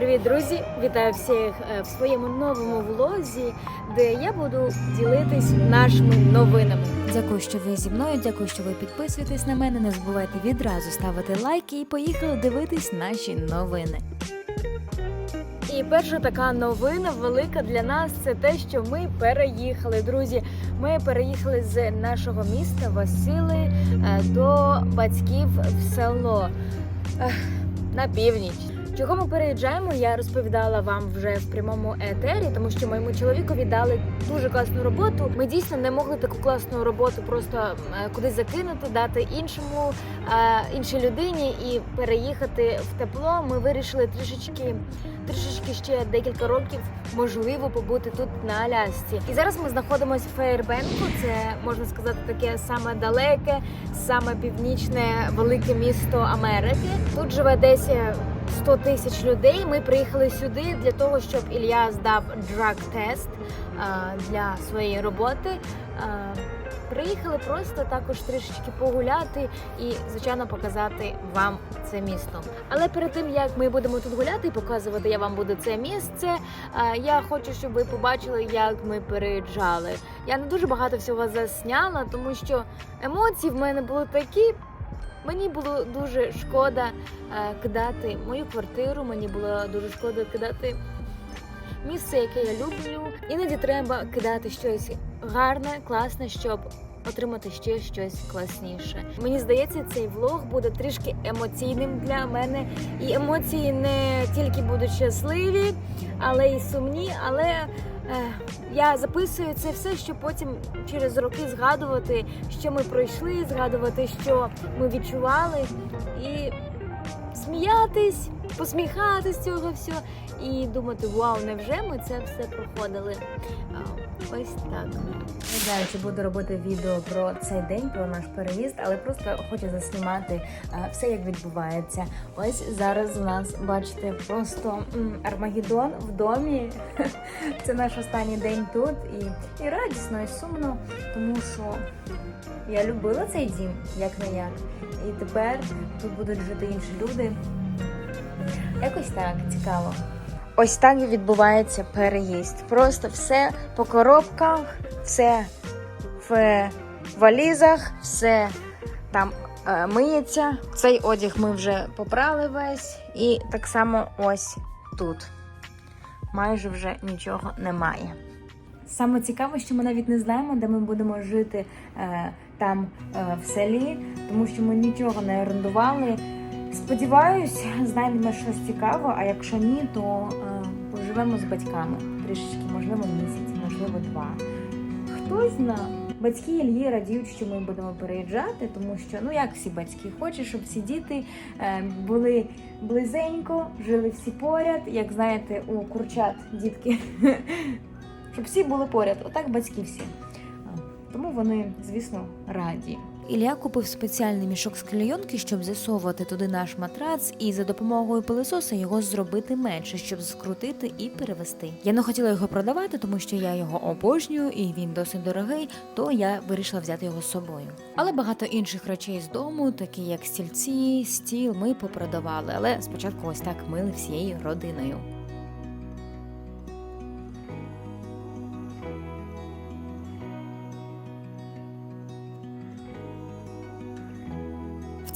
Привіт, друзі! Вітаю всіх е, в своєму новому влозі, де я буду ділитись нашими новинами. Дякую, що ви зі мною. Дякую, що ви підписуєтесь на мене. Не забувайте відразу ставити лайки і поїхали дивитись наші новини. І перша така новина велика для нас це те, що ми переїхали. Друзі, ми переїхали з нашого міста Васили е, до батьків в село на північ. Чого ми переїжджаємо, я розповідала вам вже в прямому етері, тому що моєму чоловікові дали дуже класну роботу. Ми дійсно не могли таку класну роботу просто е, кудись закинути, дати іншому е, іншій людині і переїхати в тепло. Ми вирішили трішечки, трішечки ще декілька років, можливо, побути тут на Алясці. І зараз ми знаходимося в Фейербенку. Це можна сказати таке саме далеке, саме північне велике місто Америки. Тут живе десь. Е, 100 тисяч людей. Ми приїхали сюди для того, щоб Ілля здав драг-тест для своєї роботи. Приїхали просто також трішечки погуляти і, звичайно, показати вам це місто. Але перед тим як ми будемо тут гуляти і показувати, я вам буду це місце. Я хочу, щоб ви побачили, як ми переїжджали. Я не дуже багато всього засняла, тому що емоції в мене були такі. Мені було дуже шкода е, кидати мою квартиру. Мені було дуже шкода кидати місце, яке я люблю. Іноді треба кидати щось гарне, класне, щоб отримати ще щось класніше. Мені здається, цей влог буде трішки емоційним для мене. І емоції не тільки будуть щасливі, але й сумні. Але я записую це все, щоб потім через роки згадувати, що ми пройшли, згадувати, що ми відчували, і сміятись, посміхатись з цього всього, і думати, вау, невже ми це все проходили? Ось так. Не знаю, чи буду робити відео про цей день, про наш переїзд, але просто хочу заснімати все, як відбувається. Ось зараз у нас, бачите, просто Армагеддон в домі. Це наш останній день тут, і, і радісно, і сумно, тому що я любила цей дім, як не як. І тепер тут будуть жити інші люди. Якось так цікаво. Ось так і відбувається переїзд. Просто все по коробках, все в валізах, все там е, миється. Цей одяг ми вже попрали весь, і так само ось тут. Майже вже нічого немає. Саме цікаве, що ми навіть не знаємо, де ми будемо жити е, там е, в селі, тому що ми нічого не орендували. Сподіваюсь, знайдемо щось цікаве, а якщо ні, то е, поживемо з батьками трішечки, можливо, місяць, можливо, два. Хто зна. Батьки Ільї радіють, що ми будемо переїжджати, тому що ну як всі батьки, хочуть, щоб всі діти е, були близенько, жили всі поряд. Як знаєте, у курчат дітки, щоб всі були поряд. Отак батьки всі. Тому вони, звісно, раді. Ілля купив спеціальний мішок з клейонки, щоб засовувати туди наш матрац, і за допомогою пилисоса його зробити менше, щоб скрутити і перевести. Я не хотіла його продавати, тому що я його обожнюю і він досить дорогий, то я вирішила взяти його з собою. Але багато інших речей з дому, такі як стільці, стіл, ми попродавали. Але спочатку ось так мили всією родиною.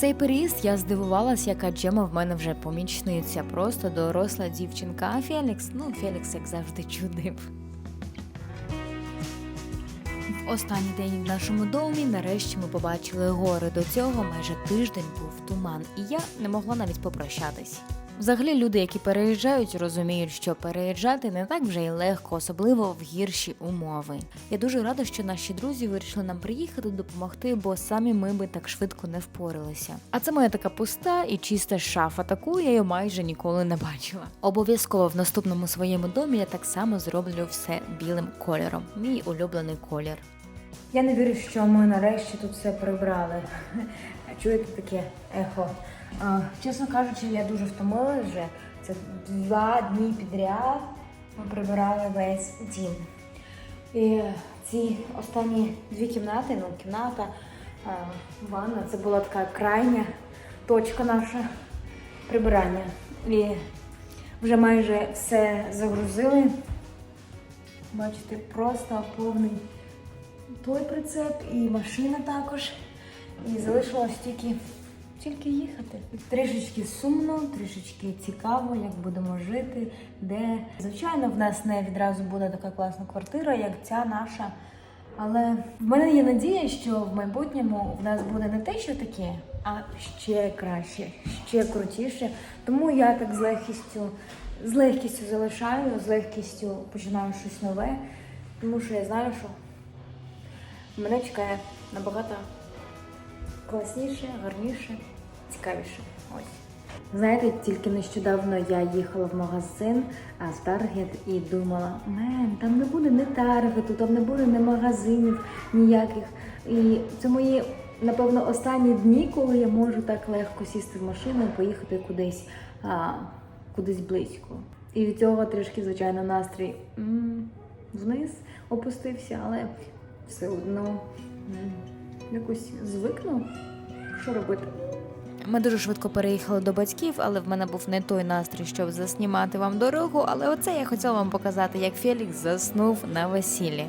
Цей переїзд я здивувалась, яка Джема в мене вже помічниця, просто доросла дівчинка. А Фелікс, ну Фелікс, як завжди, чудив. В останній день в нашому домі нарешті ми побачили гори. До цього майже тиждень був туман, і я не могла навіть попрощатись. Взагалі, люди, які переїжджають, розуміють, що переїжджати не так вже й легко, особливо в гірші умови. Я дуже рада, що наші друзі вирішили нам приїхати допомогти, бо самі ми би так швидко не впоралися. А це моя така пуста і чиста шафа. Таку я її майже ніколи не бачила. Обов'язково в наступному своєму домі я так само зроблю все білим кольором. Мій улюблений колір. Я не вірю, що ми нарешті тут все прибрали. Чуєте таке ехо? Чесно кажучи, я дуже втомилася вже. Це два дні підряд. Ми прибирали весь дім. І ці останні дві кімнати, ну, кімната, ванна, це була така крайня точка наша прибирання. І Вже майже все загрузили. Бачите, просто повний той прицеп і машина також. І залишилось тільки, тільки їхати. Трішечки сумно, трішечки цікаво, як будемо жити, де. Звичайно, в нас не відразу буде така класна квартира, як ця наша. Але в мене є надія, що в майбутньому в нас буде не те, що таке, а ще краще, ще крутіше. Тому я так з легкістю, з легкістю залишаю, з легкістю починаю щось нове, тому що я знаю, що мене чекає набагато класніше, гарніше, цікавіше. Ось. Знаєте, тільки нещодавно я їхала в магазин в Таргет і думала, мен, там не буде ні таргету, там не буде ні магазинів ніяких. І це мої, напевно, останні дні, коли я можу так легко сісти в машину і поїхати кудись, а, кудись близько. І від цього трішки, звичайно, настрій м, вниз опустився, але все одно м, якось звикну. Що робити? Ми дуже швидко переїхали до батьків, але в мене був не той настрій, щоб заснімати вам дорогу. Але оце я хотіла вам показати, як Фелікс заснув на весіллі.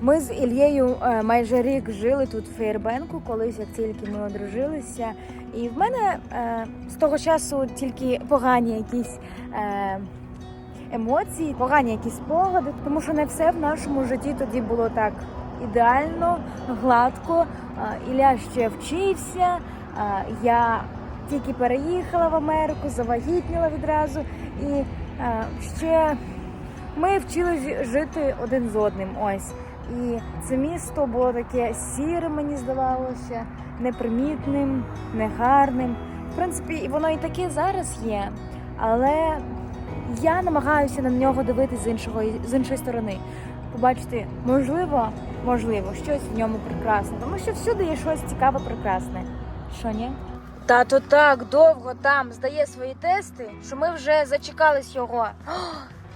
Ми з Ільєю е, майже рік жили тут в Фейербенку, колись як тільки ми одружилися. І в мене е, з того часу тільки погані якісь е, емоції, погані якісь спогади, тому що не все в нашому житті тоді було так ідеально, гладко. Ілля ще вчився. Я тільки переїхала в Америку, завагітніла відразу. І ще ми вчилися жити один з одним. Ось. І це місто було таке сіре, мені здавалося, непримітним, негарним. В принципі, воно і таке зараз є, але я намагаюся на нього дивитися з іншого з іншої сторони. Побачити, можливо, можливо, щось в ньому прекрасне, тому що всюди є щось цікаве, прекрасне. Що ні? Тато так довго там здає свої тести, що ми вже зачекались його. О,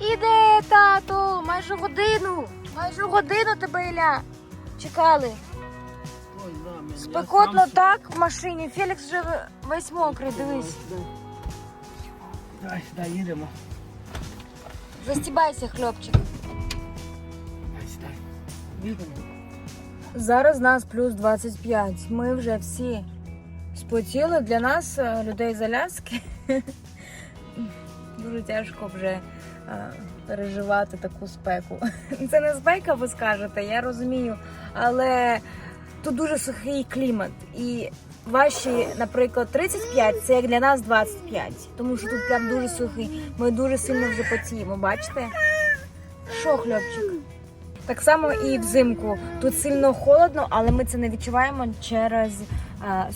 іде, тато, майже годину. Майже годину тебе Ілля. Чекали. Ой, я Спекотно сам так в машині. Фелікс вже весь мокрий, дивись. Дай сюди їдемо. Застібайся, хлопчик. Дай сюди. Їдемо. Зараз нас плюс 25. Ми вже всі спотіли. Для нас, е, людей з Аляски, дуже тяжко вже е, переживати таку спеку. Це не спека, ви скажете, я розумію, але тут дуже сухий клімат. І ваші, наприклад, 35 це як для нас 25, тому що тут прям дуже сухий. Ми дуже сильно вже потіємо, бачите? Що, хлопчик? Так само і взимку. Тут сильно холодно, але ми це не відчуваємо через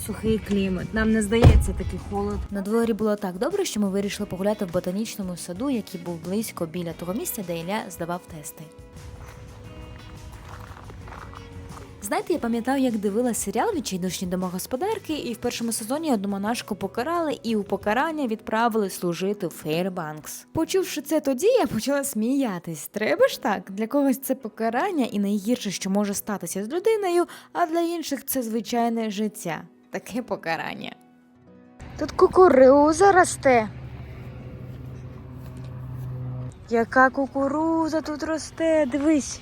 сухий клімат. Нам не здається такий холод. На дворі було так добре, що ми вирішили погуляти в ботанічному саду, який був близько біля того місця, де Ілля здавав тести. Знаєте, я пам'ятаю, як дивилася серіал Відчайдушні домогосподарки, і в першому сезоні одну монашку покарали і у покарання відправили служити в Фейрбанкс. Почувши це тоді, я почала сміятись. Треба ж так? Для когось це покарання і найгірше, що може статися з людиною, а для інших це звичайне життя. Таке покарання. Тут кукуруза росте. Яка кукуруза тут росте? Дивись.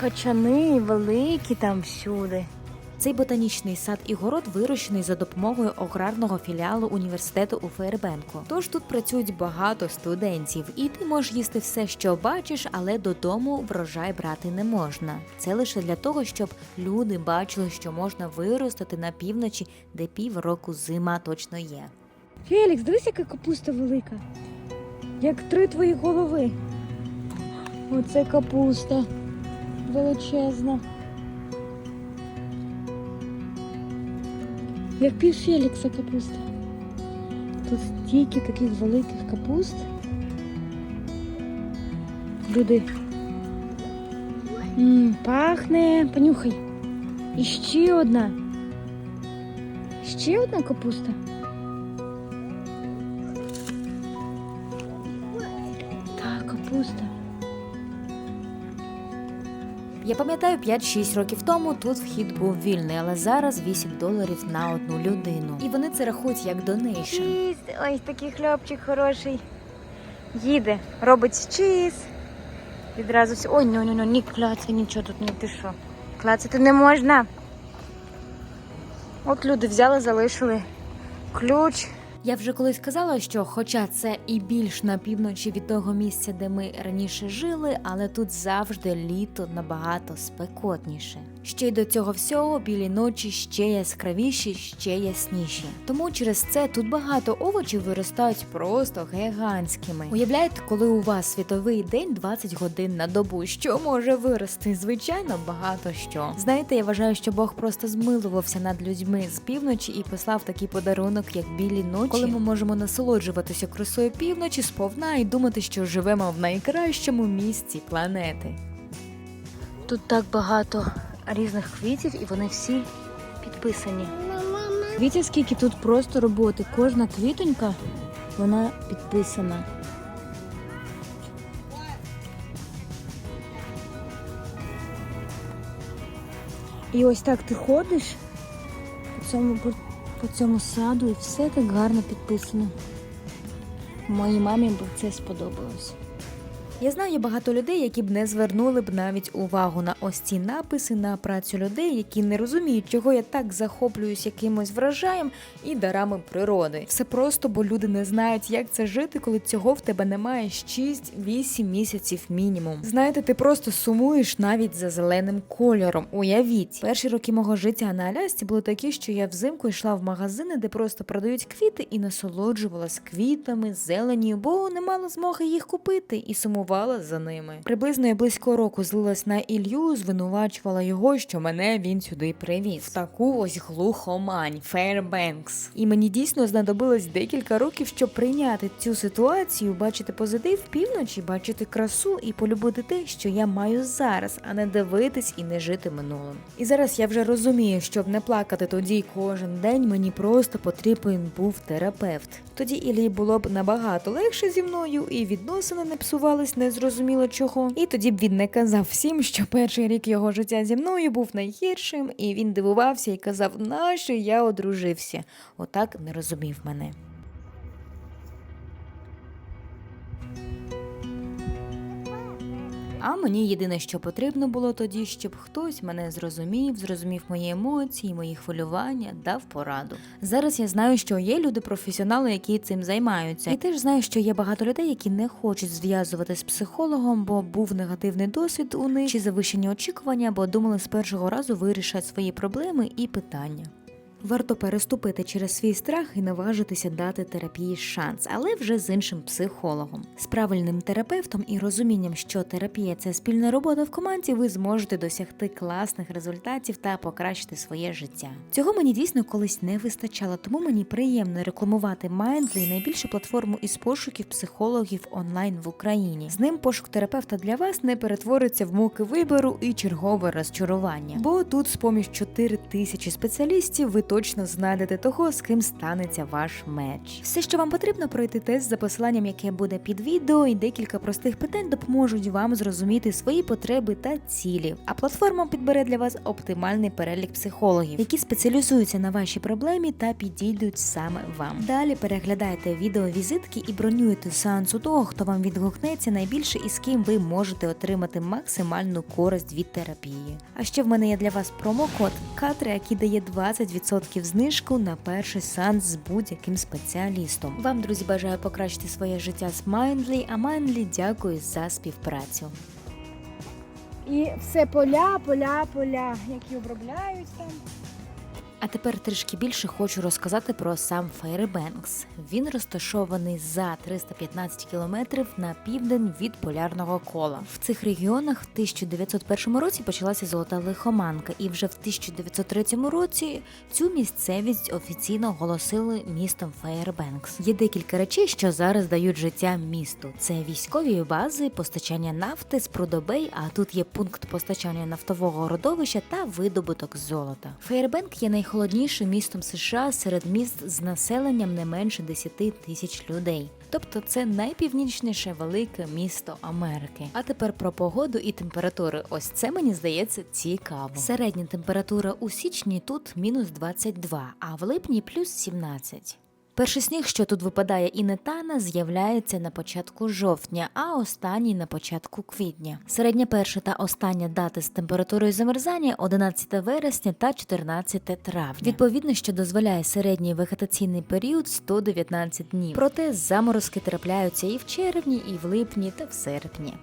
Качани великі там всюди. Цей ботанічний сад і город вирощений за допомогою аграрного філіалу університету у Фейербенку. Тож тут працюють багато студентів, і ти можеш їсти все, що бачиш, але додому врожай брати не можна. Це лише для того, щоб люди бачили, що можна виростити на півночі, де півроку зима точно є. Фелікс, дивись, яка капуста велика. Як три твої голови. Оце капуста величезна. Як пів Фелікса капуста. Тут стільки таких великих капуст. Люди. м пахне, понюхай. І ще одна. Ще одна капуста. Пам'ятаю, 5-6 років тому тут вхід був вільний, але зараз 8 доларів на одну людину. І вони це рахують як донейшн. Чіз, ой, такий хлопчик хороший. Їде, робить чіз. Відразу все. Ой, ну, ну, ну, ні кляться, нічого тут, ні, ти що. Клацати не можна. От люди взяли, залишили ключ. Я вже колись казала, що, хоча це і більш на півночі від того місця, де ми раніше жили, але тут завжди літо набагато спекотніше. Ще й до цього всього білі ночі ще яскравіші, ще ясніші. Тому через це тут багато овочів виростають просто гігантськими. Уявляєте, коли у вас світовий день 20 годин на добу, що може вирости? Звичайно, багато що. Знаєте, я вважаю, що Бог просто змилувався над людьми з півночі і послав такий подарунок, як білі ночі, коли ми можемо насолоджуватися красою півночі сповна і думати, що живемо в найкращому місці планети. Тут так багато різних квітів, і вони всі підписані. Дивіться, скільки тут просто роботи. Кожна квітонька, вона підписана. І ось так ти ходиш по цьому, по цьому саду, і все так гарно підписано. Моїй мамі б це сподобалось. Я знаю багато людей, які б не звернули б навіть увагу на ось ці написи на працю людей, які не розуміють, чого я так захоплююсь якимось врожаєм і дарами природи. Все просто, бо люди не знають, як це жити, коли цього в тебе немає 6-8 місяців мінімум. Знаєте, ти просто сумуєш навіть за зеленим кольором. Уявіть, перші роки мого життя на Алясці були такі, що я взимку йшла в магазини, де просто продають квіти, і насолоджувалась квітами, зеленію, бо не мала змоги їх купити і сумувала за ними. Приблизно я близько року злилась на Ілью, звинувачувала його, що мене він сюди привіз. В таку ось глухомань Фейрбенкс. І мені дійсно знадобилось декілька років, щоб прийняти цю ситуацію, бачити позитив півночі, бачити красу і полюбити те, що я маю зараз, а не дивитись і не жити минулим. І зараз я вже розумію, щоб не плакати тоді кожен день, мені просто потрібен був терапевт. Тоді Іллі було б набагато легше зі мною, і відносини не псувались незрозуміло чого. І тоді б він не казав всім, що перший рік його життя зі мною був найгіршим, і він дивувався і казав, нащо я одружився. Отак не розумів мене. А мені єдине, що потрібно було тоді, щоб хтось мене зрозумів, зрозумів мої емоції, мої хвилювання, дав пораду. Зараз я знаю, що є люди-професіонали, які цим займаються, і теж знаю, що є багато людей, які не хочуть зв'язувати з психологом, бо був негативний досвід у них чи завищені очікування, бо думали з першого разу вирішать свої проблеми і питання. Варто переступити через свій страх і наважитися дати терапії шанс, але вже з іншим психологом. З правильним терапевтом і розумінням, що терапія це спільна робота в команді, ви зможете досягти класних результатів та покращити своє життя. Цього мені дійсно колись не вистачало, тому мені приємно рекламувати Mindly, найбільшу платформу із пошуків психологів онлайн в Україні. З ним пошук терапевта для вас не перетвориться в муки вибору і чергове розчарування. Бо тут з поміж 4 тисячі спеціалістів ви точно знайдете того, з ким станеться ваш меч. Все, що вам потрібно, пройти тест за посиланням, яке буде під відео, і декілька простих питань допоможуть вам зрозуміти свої потреби та цілі. А платформа підбере для вас оптимальний перелік психологів, які спеціалізуються на вашій проблемі та підійдуть саме вам. Далі переглядайте відеовізитки і бронюєте сеанс у того, хто вам відгукнеться найбільше і з ким ви можете отримати максимальну користь від терапії. А ще в мене є для вас промокод Катри, який дає 20% знижку на перший сеанс з будь-яким спеціалістом. Вам, друзі, бажаю покращити своє життя з Mindly, а Mindly дякую за співпрацю. І все поля, поля, поля, які обробляють там. А тепер трішки більше хочу розказати про сам Фейербенкс. Він розташований за 315 кілометрів на південь від полярного кола. В цих регіонах в 1901 році почалася золота лихоманка, і вже в 1903 році цю місцевість офіційно оголосили містом Фейербенкс. Є декілька речей, що зараз дають життя місту. Це військові бази, постачання нафти з Прудобей, а тут є пункт постачання нафтового родовища та видобуток золота. Фейербенк є найхолоднішим містом США серед міст з населенням не менше 10 тисяч людей. Тобто це найпівнічніше велике місто Америки. А тепер про погоду і температури. Ось це мені здається цікаво. Середня температура у січні тут мінус 22, а в липні плюс 17. Перший сніг, що тут випадає і не тане, з'являється на початку жовтня, а останній на початку квітня. Середня перша та остання дати з температурою замерзання 11 вересня та 14 травня. Відповідно, що дозволяє середній вегетаційний період 119 днів. Проте заморозки трапляються і в червні, і в липні та в серпні.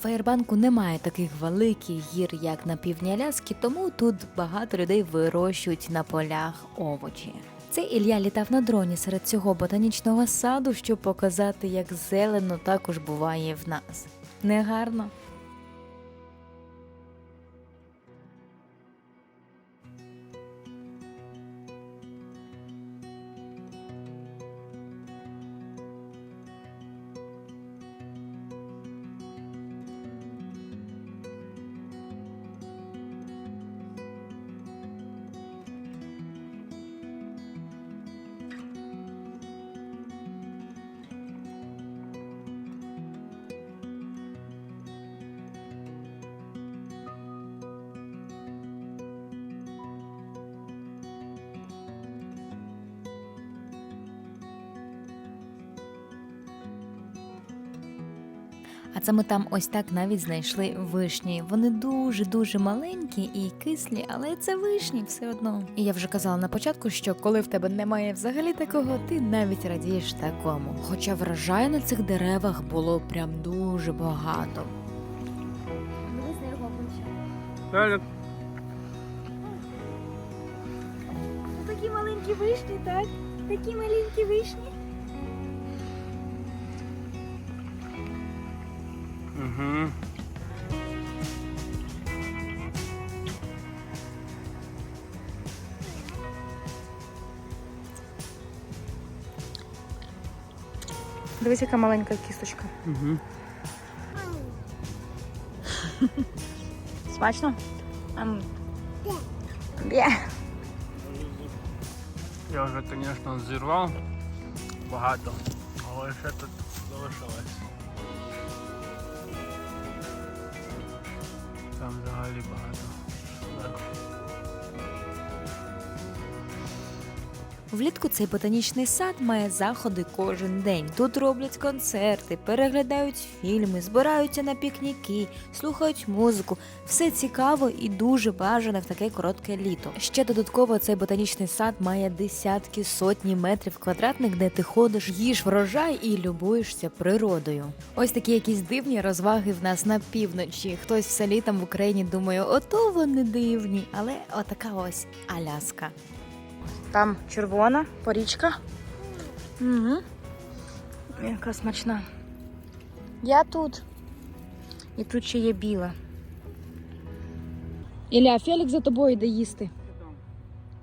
Фаєрбанку немає таких великих гір, як на півдні Аляски, тому тут багато людей вирощують на полях овочі. Це Ілля літав на дроні серед цього ботанічного саду, щоб показати, як зелено також буває в нас. Не А це ми там ось так навіть знайшли вишні. Вони дуже дуже маленькі і кислі, але це вишні все одно. І я вже казала на початку, що коли в тебе немає взагалі такого, ти навіть радієш такому. Хоча врожаю на цих деревах було прям дуже багато. Далі. Ну, такі маленькі вишні, так? Такі маленькі вишні. Угу. Дивись, яка маленька кісточка. Угу. Смачно? Бє. Я вже, звісно, зірвав багато, але ще тут залишилось. Там взагалі багато. Влітку цей ботанічний сад має заходи кожен день. Тут роблять концерти, переглядають фільми, збираються на пікніки, слухають музику. Все цікаво і дуже бажано в таке коротке літо. Ще додатково цей ботанічний сад має десятки сотні метрів квадратних, де ти ходиш, їш врожай і любуєшся природою. Ось такі якісь дивні розваги в нас на півночі. Хтось все літом в Україні думає, ото вони дивні, але отака ось Аляска. Там червона порічка. Угу. Яка смачна. Я тут. І тут ще є біла. Ілля, Фелік за тобою йде їсти.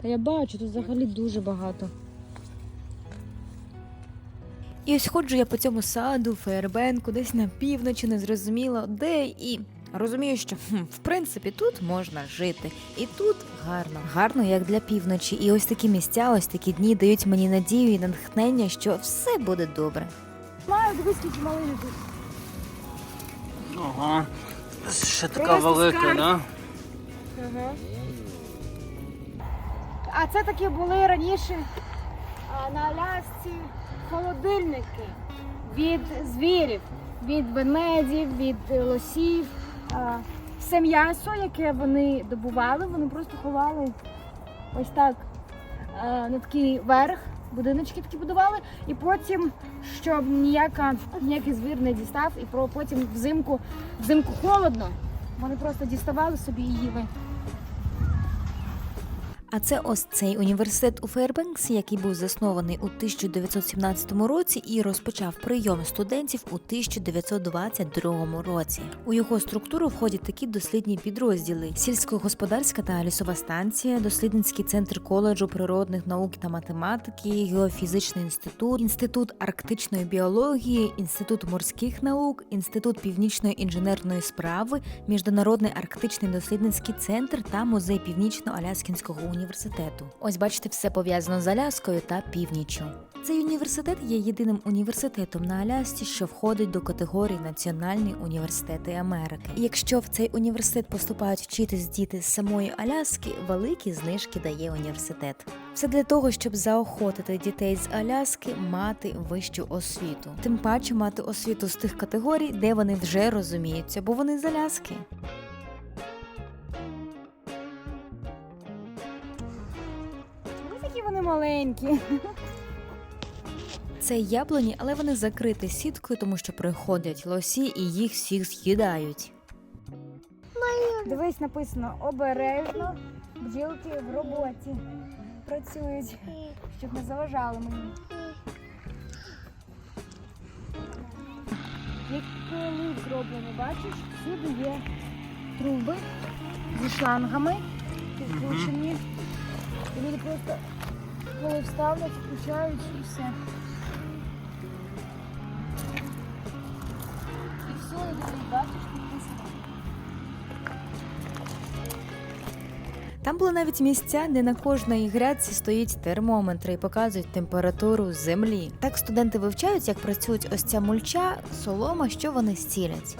Та я бачу, тут взагалі дуже багато. І ось ходжу я по цьому саду, Фейербенку, десь на півночі, не зрозуміло де і. Розумію, що хм, в принципі тут можна жити, і тут гарно. Гарно, як для півночі. І ось такі місця, ось такі дні дають мені надію і натхнення, що все буде добре. Маю, дивись, скільки малини тут. Ага. Ще така Просто велика, скарб. да? Ага. А це такі були раніше а, на Алясці холодильники від звірів, від ведмедів, від лосів. Все м'ясо, яке вони добували, вони просто ховали ось так на такий верх. Будиночки такі будували, і потім, щоб ніяка, ніякий звір не дістав, і потім взимку, взимку холодно, вони просто діставали собі і їли. А це ось цей університет у Фейербенксі, який був заснований у 1917 році і розпочав прийом студентів у 1922 році. У його структуру входять такі дослідні підрозділи: сільськогосподарська та лісова станція, дослідницький центр коледжу природних наук та математики, геофізичний інститут, інститут арктичної біології, інститут морських наук, інститут північної інженерної справи, міжнародний арктичний дослідницький центр та музей північно-аляскінського університету. Ось бачите, все пов'язано з Аляскою та північчю. Цей університет є єдиним університетом на Алясці, що входить до категорії Національні університети Америки. І якщо в цей університет поступають вчитись діти з самої Аляски, великі знижки дає університет. Все для того, щоб заохотити дітей з Аляски мати вищу освіту. Тим паче мати освіту з тих категорій, де вони вже розуміються, бо вони з Аляски. Вони маленькі. Це яблуні, але вони закриті сіткою, тому що приходять лосі і їх всіх з'їдають. Дивись, написано обережно бджілки в роботі. Працюють, щоб не заважали мені. Як лифт зроблений, бачиш, всюди є труби зі шлангами підключені. І люди просто коли вставлять, включають і все. І все всюди, бачиш, підписано. Там були навіть місця, де на кожній грядці стоїть термометр і показують температуру землі. Так студенти вивчають, як працюють ось ця мульча, солома, що вони стілять.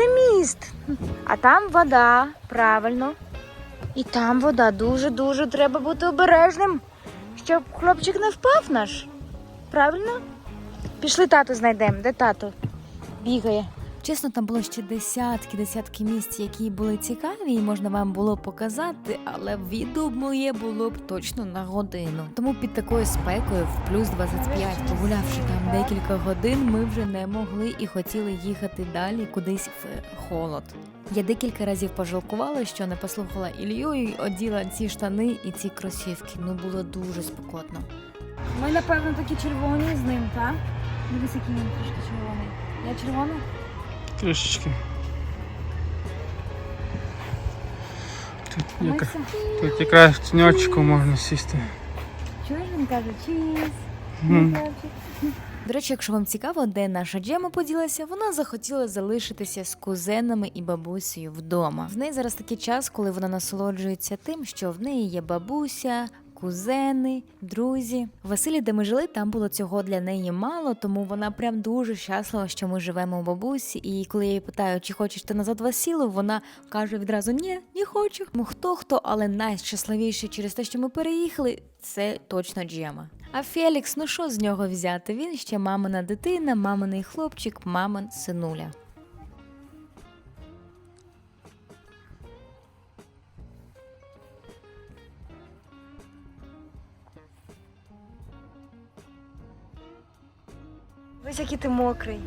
Це міст. А там вода, правильно. І там вода дуже-дуже треба бути обережним, щоб хлопчик не впав наш. Правильно? Пішли тату знайдемо. Де тато? Бігає. Чесно, там було ще десятки, десятки місць, які були цікаві, і можна вам було показати, але відео моє було б точно на годину. Тому під такою спекою в плюс 25, погулявши там декілька годин, ми вже не могли і хотіли їхати далі кудись в холод. Я декілька разів пожалкувала, що не послухала Ілью і оділа ці штани і ці кросівки. Ну було дуже спекотно. Ми, напевно, такі червоні з ним, так? Дивись, який він трошки червоний. Я червона? Трішечки. Тут, всі- тут якраз в тіньочку можна сісти. Чуєш, він каже, чіз. До речі, якщо вам цікаво, де наша Джема поділася, вона захотіла залишитися з кузенами і бабусею вдома. В неї зараз такий час, коли вона насолоджується тим, що в неї є бабуся. Кузени, друзі. Василі, де ми жили, там було цього для неї мало, тому вона прям дуже щаслива, що ми живемо у бабусі. І коли я її питаю, чи хочеш ти назад Василу, вона каже відразу: ні, не хочу. Ну хто хто, але найщасливіший через те, що ми переїхали, це точно Джема. А Фелікс, ну що з нього взяти? Він ще мамина дитина, маминий хлопчик, мамин синуля. Дивись, який ти мокрий.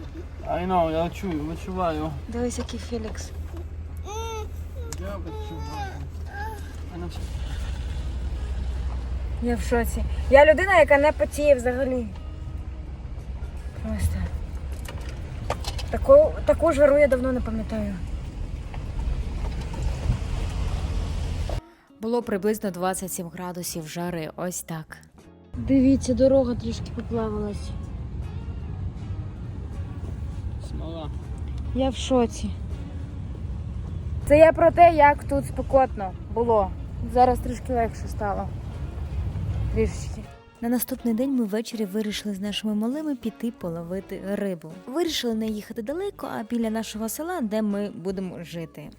I know, я чую, відчуваю. Дивись, який Фелікс. Я відчуваю. Я в шоці. Я людина, яка не потіє взагалі. Просто. Таку, таку жару я давно не пам'ятаю. Було приблизно 27 градусів жари, ось так. Дивіться, дорога трішки поплавилась. Я в шоці. Це я про те, як тут спекотно було. Зараз трішки легше стало. Трішечки. На наступний день ми ввечері вирішили з нашими малими піти половити рибу. Вирішили не їхати далеко, а біля нашого села, де ми будемо жити.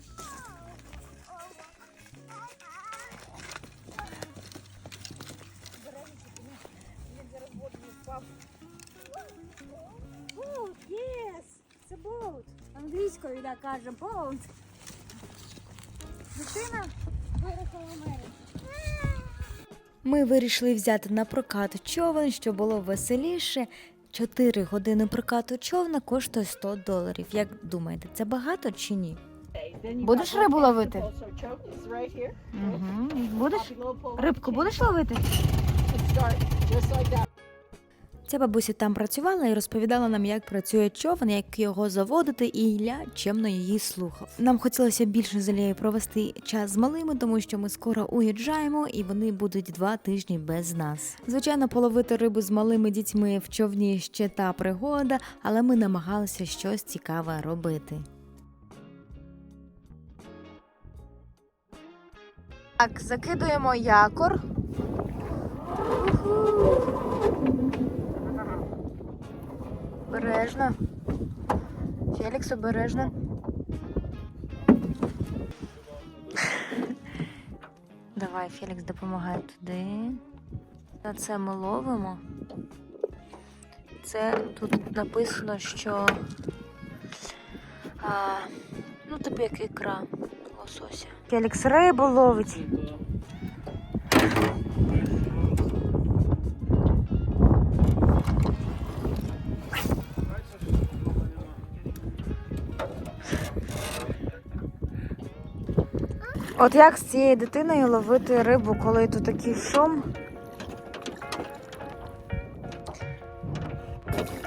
Англійською да, каже boat. Дитина виросла в Ми вирішили взяти на прокат човен, щоб було веселіше. Чотири години прокату човна коштує 100 доларів. Як думаєте, це багато чи ні? Будеш рибу ловити? Угу. Будеш? Рибку будеш ловити? Ця бабуся там працювала і розповідала нам, як працює човен, як його заводити, і Ілля чемно її слухав. Нам хотілося більше з Іллею провести час з малими, тому що ми скоро уїжджаємо, і вони будуть два тижні без нас. Звичайно, половити рибу з малими дітьми в човні ще та пригода, але ми намагалися щось цікаве робити. Так, закидуємо якор. Обережно. Фелікс, обережно. Давай, Фелікс, допомагай туди. На це ми ловимо. Це тут написано, що а, ну тобі як ікра лосося. Фелікс рибу ловить. От як з цією дитиною ловити рибу, коли тут такий шум?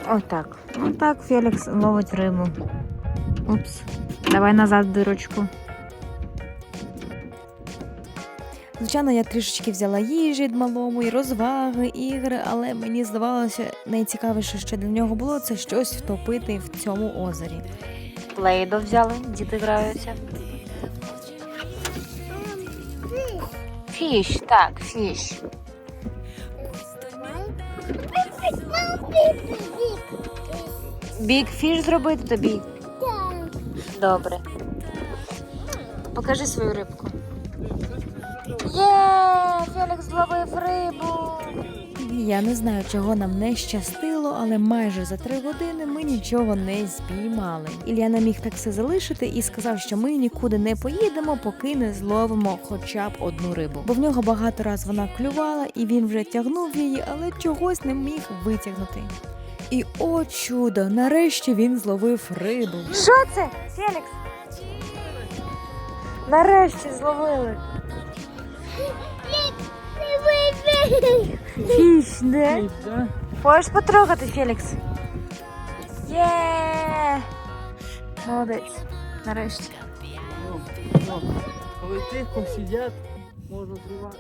Отак. Отак Фелікс ловить рибу. Упс. Давай назад дирочку. Звичайно, я трішечки взяла їжі малому і розваги, ігри, але мені здавалося, найцікавіше, що для нього було, це щось втопити в цьому озері. Плейдо взяли, діти граються. Фіш, так, фіш. Біг фіш зробити тобі? Добре. Покажи свою рибку. Є, Фелікс зловив рибу. Я не знаю, чого нам не щастило, але майже за три години ми нічого не спіймали. Ілля не міг так все залишити і сказав, що ми нікуди не поїдемо, поки не зловимо хоча б одну рибу. Бо в нього багато раз вона клювала, і він вже тягнув її, але чогось не міг витягнути. І о чудо! Нарешті він зловив рибу. Що це, Фелікс? Нарешті зловили. Фіш, да? Можеш потрогати, Фелікс? Є! Молодець. Нарешті. Коли тихо сидять, можна зривати.